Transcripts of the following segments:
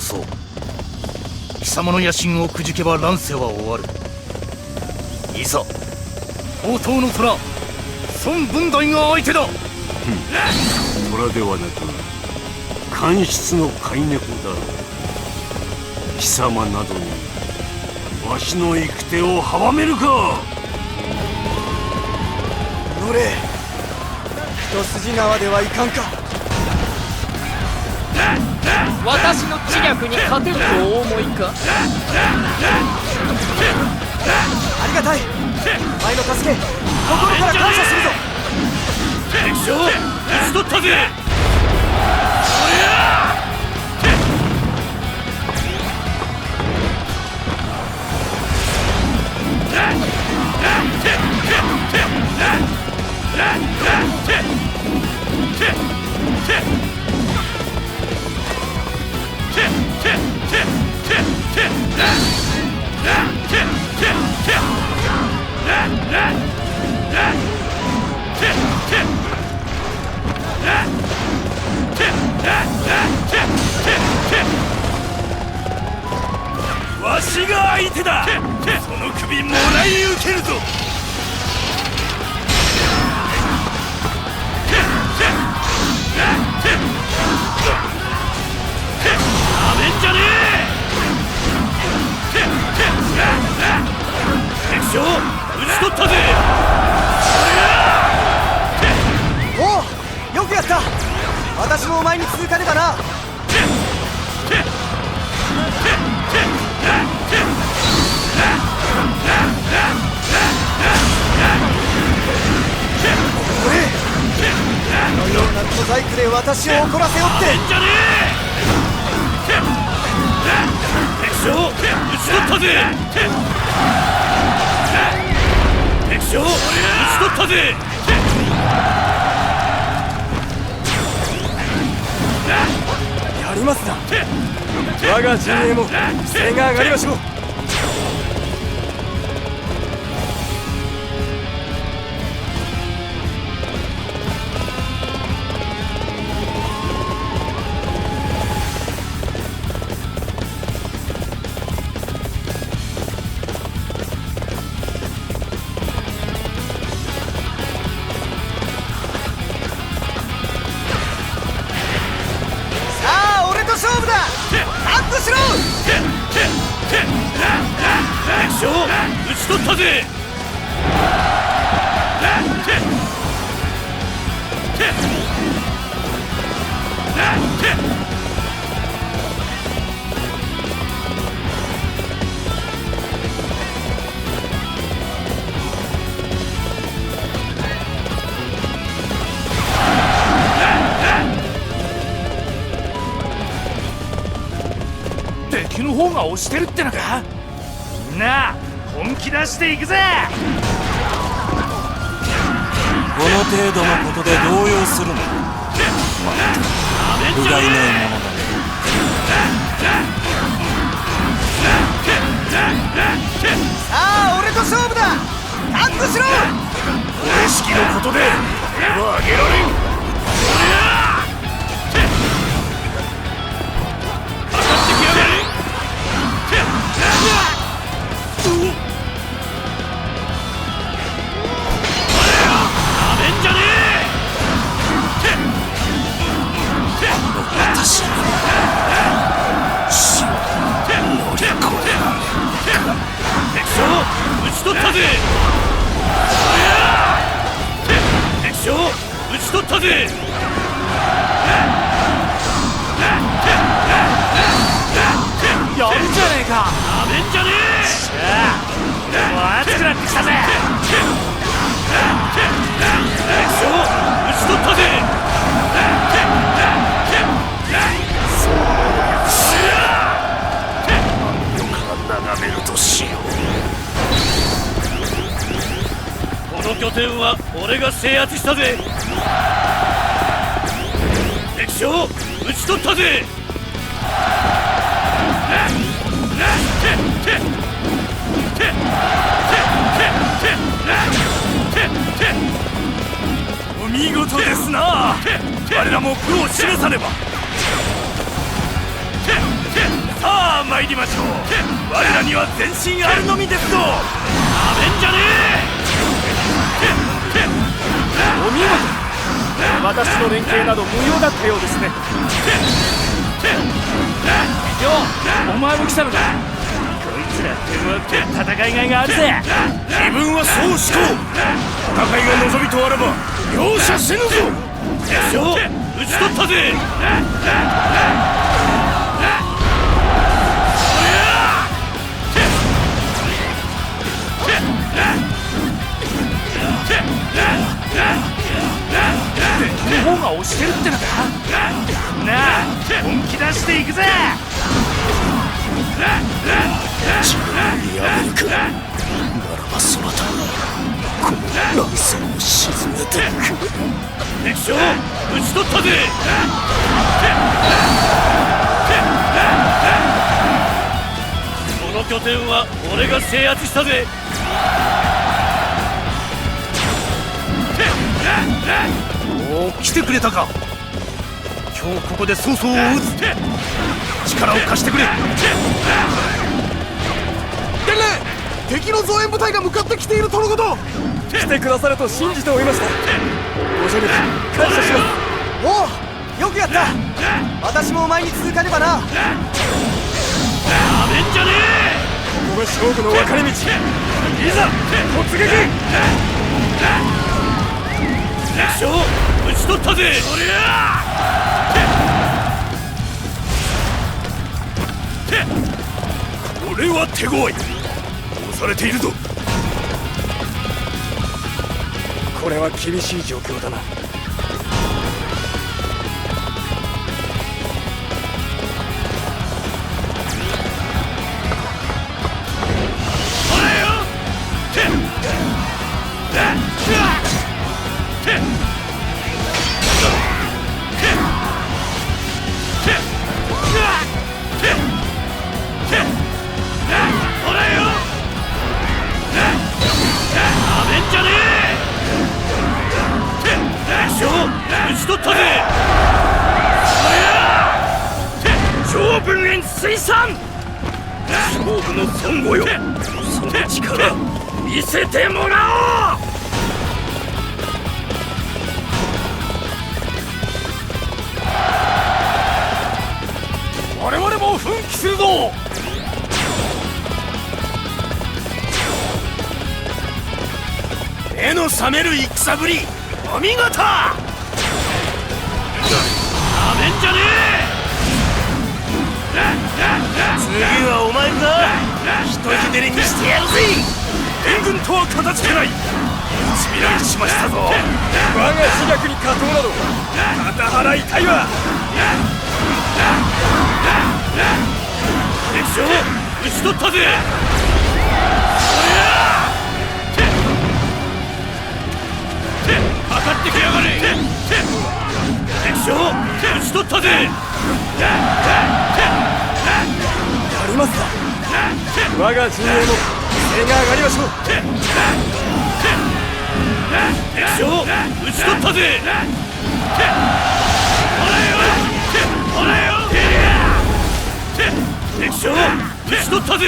そう。そう貴様の野心をくじけば乱世は終わる。いざ宝刀の虎孫文大が相手だ。虎ではなく官室の飼い猫だ貴様などにわしの行く手を阻めるか。乗れ。一筋縄ではいかんか私の知略に勝てるとお思いか？ありがたい。お前の助け心から感謝するぞ。敵将討ち取ったぜ相手だ。その首もらい受けるぞ。なめんじゃね。え敵将討ち取ったぜ。おおよくやった。私もお前に続かねばな私を怒らせおって。んじゃねえ敵将討ち取ったぜ。敵将討ち取ったぜ。やりますな。我が陣営も声が上がりましょう取ったぜ。敵の方が押してるってのか？みんな本気出していくぜ。この程度のことで動揺するのかまったく不甲斐ねえものだ。さあ俺と勝負だ。アップしろ。俺式のことで手げられんか。なめんじゃねえ。俺も熱くなってきたぜ。敵将討ち取ったぜ。眺めるとしよう。この拠点は俺が制圧したぜ。敵将討ち取ったぜ。すな我らも苦を示さねば。さあ参りましょう。我らには全身あるのみですぞ。なめんじゃねえお見事。私の連携など無用だったようですね。よお前も来たのか。戦いがいがあるぜ。え自分はそう思考。戦いが望みとあらば容赦せぬぞ。敵将討ち取ったぜ。の方が押してるってのか。なあ本気出していくぜやめるかならばそなたこの乱世を沈めていく敵将討ち取ったぜこの拠点は俺が制圧したぜ。おお来てくれたか。今日ここで曹操を討つ。力を貸してくれ。敵の増援部隊が向かってきているとのこと。来てくださると信じておりました。ご助力感謝します。おおよくやった。私もお前に続かねばな。なめんじゃねここが勝負の分かれ道。いざ突撃。え敵将討ち取ったぜ。そりゃこれは手強い。押されているぞ。これは厳しい状況だな。せてもらおう。我々も奮起するぞ。目の覚める戦ぶりお見事。なめんじゃねえ。次はお前か。一ひねりにしてやるぜ援軍とは形けない。一未来しましたぞ。我が自虐に加藤など肩払いたいわ。敵将討ち取ったぜ。かかってきやがれ敵将討ち取ったぜやりますか我が陣営も勢が上がりましょう。敵将討ち取ったぜ。ほらよ敵将討ち取ったぜ。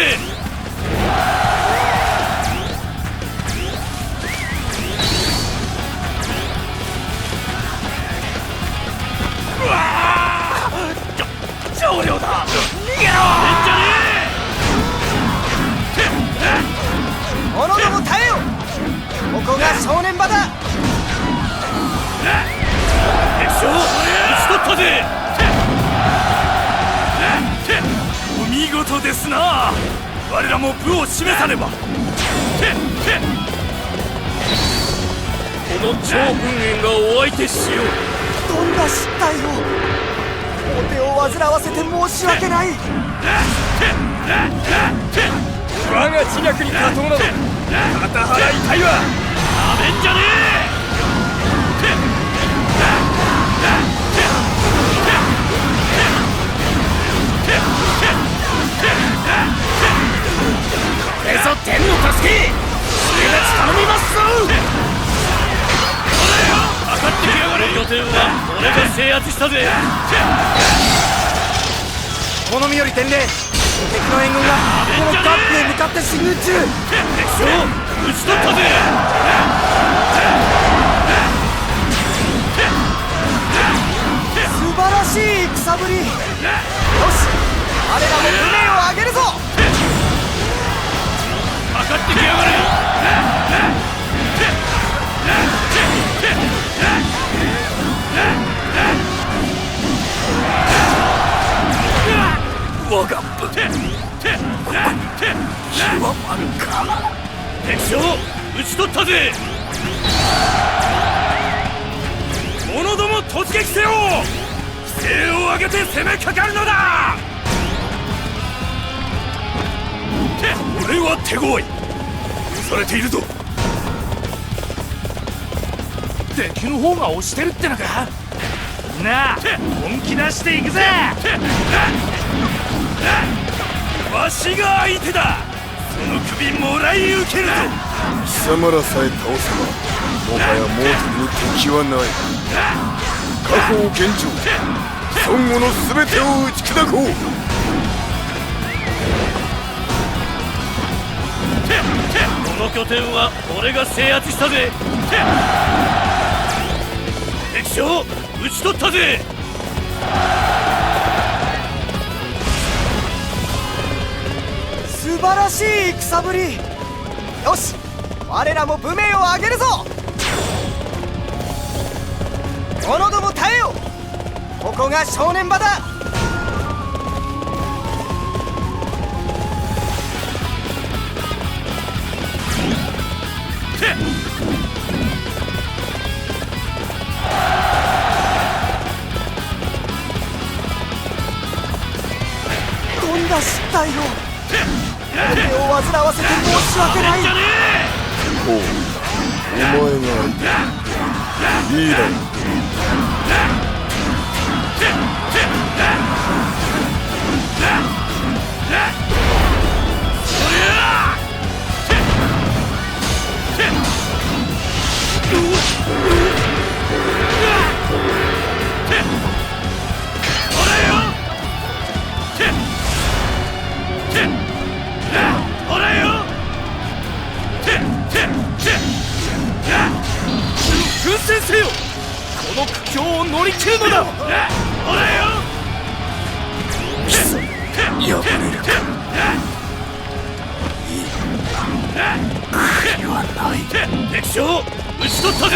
正念場だ。敵将討ち取っ？たぜお見事ですな我らも部を示さねばこの長文園がお相手しようどんな失態をお手を煩わせて申し訳ない我が自虐に加藤など肩払いたいわめんじゃねこれぞ天の助け俺が頼みますぞえかかってきやがれ拠点は俺が制圧したぜ好みより伝令敵の援軍がこのカップへ向かって進軍中。敵将討ち取ったぜ。素晴らしい戦ぶり。よし。我らも船を上げるぞ。かかってきやがれ。我が部ここ極まるか敵将討ち取ったぜ者ども突撃せよ規制を上げて攻めかかるのだこれは手強い許されているぞ敵の方が押してるってのかなあ本気出していくぜわしが相手だ。その首もらい受けるぞ。貴様らさえ倒せばもはやもうという敵はない。過去を現状孫悟の全てを打ち砕こう。この拠点は俺が制圧したぜ。敵将討ち取ったぜ素晴らしい戦ぶり。よし我らも武名を上げるぞ。者ども耐えよ。ここが正念場だ。とんだ失態を。手を煩わせて申し訳ない。ほうお前がいいだろうるのだ。ほらよ破れる。か国はない。敵将討ち取ったぜ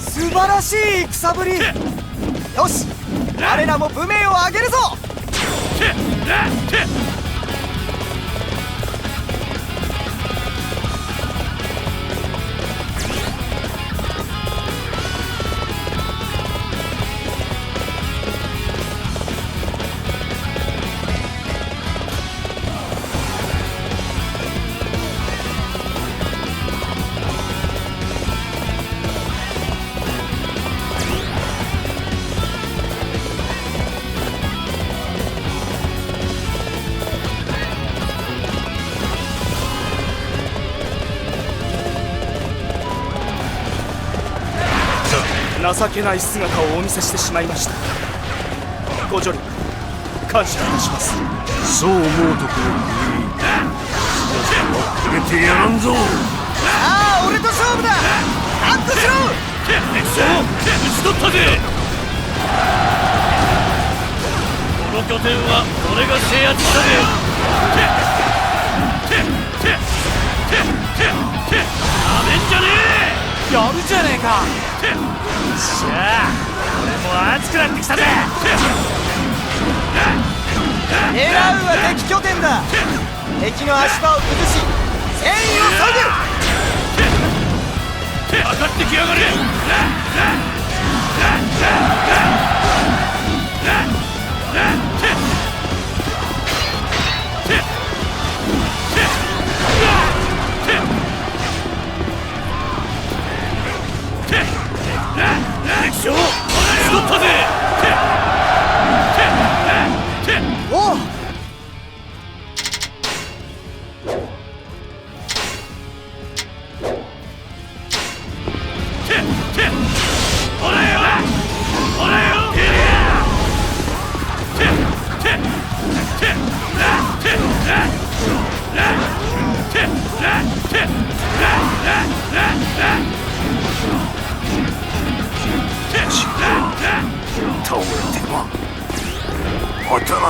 素晴らしい。戦ぶりよし我らも武名を上げるぞ情けない姿をお見せしてしまいました。ご助力感謝いたします。そう思うところに。てやらんぞさあ俺と勝負だ。アップしろ。敵将討ち取ったぜこの拠点は俺が制圧したぜ。なめんじゃねやるじゃねえか。えしゃあ俺も熱くなってきたぜ。狙うは敵拠点だ。敵の足場を崩し戦意を削ぐ。かかってきやがれ新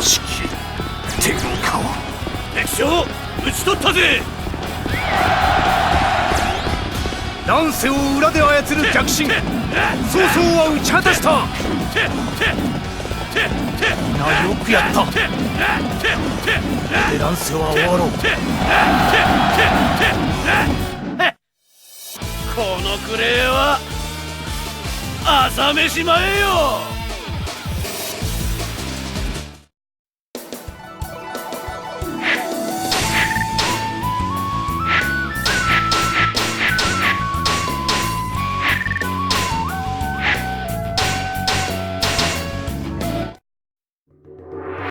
しき天下は。敵将討ち取ったぜ。乱世を裏で操る逆進。曹操は打ち果たした。みんなよくやった。これで乱世は終わろう。このクレーは朝飯前よ